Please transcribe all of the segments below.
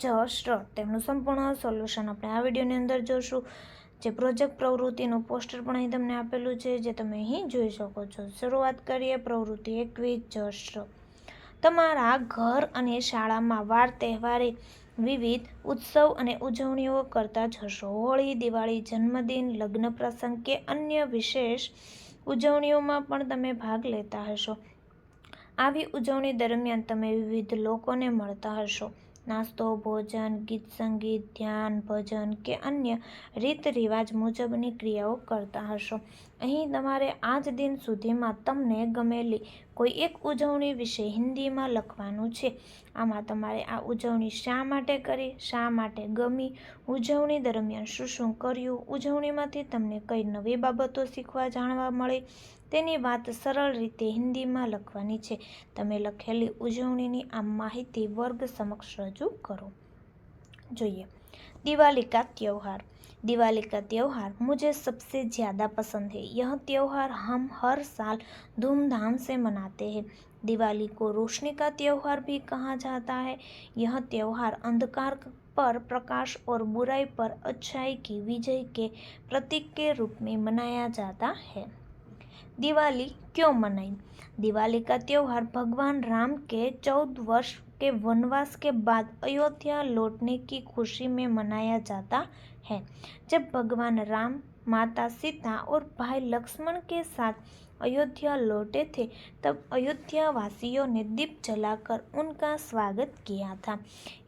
Just તેમનું સંપૂર્ણ solution આપણે આ વિડીયોની અંદર જોશું. જે પ્રોજેક્ટ પ્રવૃત્તિનું પોસ્ટર પણ અહીં તમને આપેલું છે, જે તમે અહીં જોઈ શકો છો. શરૂઆત કરીએ પ્રવૃત્તિ એકવીસ જસ્ટ. તમારા ઘર અને શાળામાં વાર તહેવારે વિવિધ ઉત્સવ અને ઉજવણીઓ કરતા જ હશો. હોળી, દિવાળી, જન્મદિન, લગ્ન પ્રસંગ કે અન્ય વિશેષ ઉજવણીઓમાં પણ તમે ભાગ લેતા હશો. આવી ઉજવણી દરમિયાન તમે વિવિધ લોકોને મળતા હશો. નાસ્તો ભોજન ગીત સંગીત ધ્યાન ભજન કે અન્ય રીત રિવાજ મુજબની ક્રિયાઓ કરતા હશો. અહીં તમારે આજ દિન સુધીમાં તમને ગમેલી કોઈ એક ઉજવણી વિશે હિન્દીમાં લખવાનું છે. આમાં તમારે આ ઉજવણી શા માટે કરી, શા માટે ગમી, ઉજવણી દરમિયાન શું શું કર્યું, ઉજવણીમાંથી તમને કઈ નવી બાબતો શીખવા જાણવા મળી, તેની વાત સરળ રીતે હિન્દીમાં લખવાની છે. તમે લખેલી ઉજવણીની આ માહિતી વર્ગ સમક્ષ રજૂ કરો. જોઈએ. दिवाली का त्यौहार। दिवाली का त्यौहार मुझे सबसे ज़्यादा पसंद है। यह त्यौहार हम हर साल धूमधाम से मनाते हैं। दिवाली को रोशनी का त्यौहार भी कहा जाता है। यह त्यौहार अंधकार पर प्रकाश और बुराई पर अच्छाई की विजय के प्रतीक के रूप में मनाया जाता है। दिवाली क्यों मनाई? दिवाली का त्यौहार भगवान राम के चौदह वर्ष के वनवास के बाद अयोध्या लौटने की खुशी में मनाया जाता है। जब भगवान राम, माता सीता और भाई लक्ष्मण के साथ अयोध्या लौटे थे, तब अयोध्या वासियों ने दीप जलाकर उनका स्वागत किया था।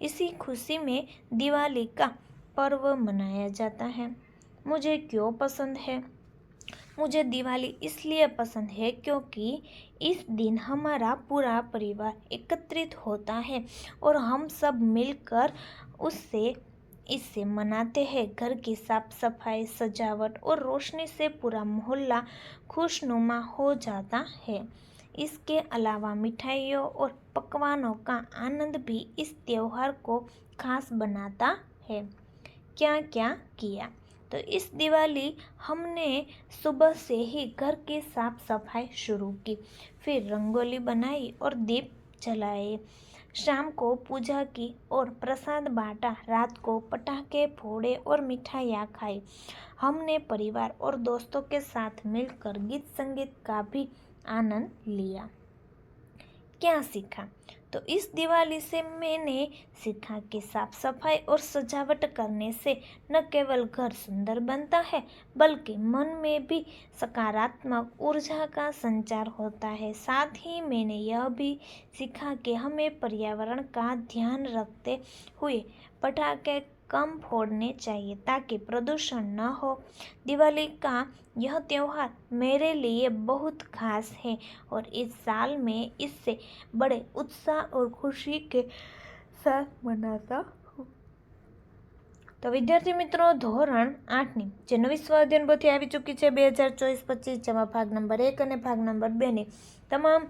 इसी खुशी में दिवाली का पर्व मनाया जाता है। मुझे क्यों पसंद है? मुझे दिवाली इसलिए पसंद है क्योंकि इस दिन हमारा पूरा परिवार एकत्रित होता है और हम सब मिलकर उससे इससे मनाते हैं। घर की साफ़ सफ़ाई सजावट और रोशनी से पूरा मोहल्ला खुशनुमा हो जाता है। इसके अलावा मिठाइयों और पकवानों का आनंद भी इस त्यौहार को खास बनाता है। क्या क्या किया? तो इस दिवाली हमने सुबह से ही घर की साफ़ सफ़ाई शुरू की। फिर रंगोली बनाई और दीप जलाए। शाम को पूजा की और प्रसाद बांटा। रात को पटाखे, फोड़े और मिठाइयाँ खाई। हमने परिवार और दोस्तों के साथ मिलकर गीत संगीत का भी आनंद लिया। क्या सीखा? तो इस दिवाली से मैंने सीखा कि साफ़ सफ़ाई और सजावट करने से न केवल घर सुंदर बनता है, बल्कि मन में भी सकारात्मक ऊर्जा का संचार होता है। साथ ही मैंने यह भी सीखा कि हमें पर्यावरण का ध्यान रखते हुए पटाखे कम फोड़ने चाहिए ताकि प्रदूषण न हो दिवाली का यह त्यौहार मेरे लिए बहुत खास है और इस साल में इससे बड़े उत्साह और खुशी के साथ मनाता हूँ તો વિદ્યાર્થી મિત્રો ધોરણ આઠની જે નવી સ્વાધ્યાયન પોથી આવી ચૂકી છે બે હજાર ચોવીસ પચીસ જેમાં ભાગ નંબર એક અને ભાગ નંબર બેની તમામ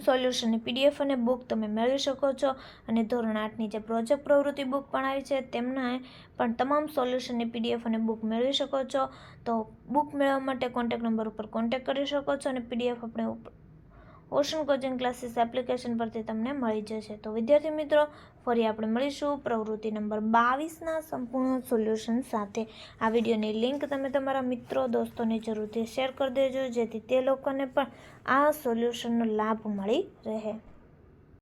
સોલ્યુશનની પીડીએફ અને બુક તમે મેળવી શકો છો. અને ધોરણ આઠની જે પ્રોજેક્ટ પ્રવૃત્તિ બુક પણ આવી છે, તેમના પણ તમામ સોલ્યુશનની પીડીએફ અને બુક મેળવી શકો છો. તો બુક મેળવવા માટે કોન્ટેક્ટ નંબર ઉપર કોન્ટેક્ટ કરી શકો છો અને પીડીએફ આપણે ઓશન કોચિંગ ક્લાસીસ એપ્લિકેશન પરથી તમને મળી જશે. તો વિદ્યાર્થી મિત્રો, ફરી આપણે મળીશું પ્રવૃત્તિ નંબર બાવીસના સંપૂર્ણ સોલ્યુશન સાથે. આ વિડીયોની લિંક તમે તમારા મિત્રો દોસ્તોને જરૂરથી શેર કરી દેજો, જેથી તે લોકોને પણ આ સોલ્યુશનનો લાભ મળી રહે.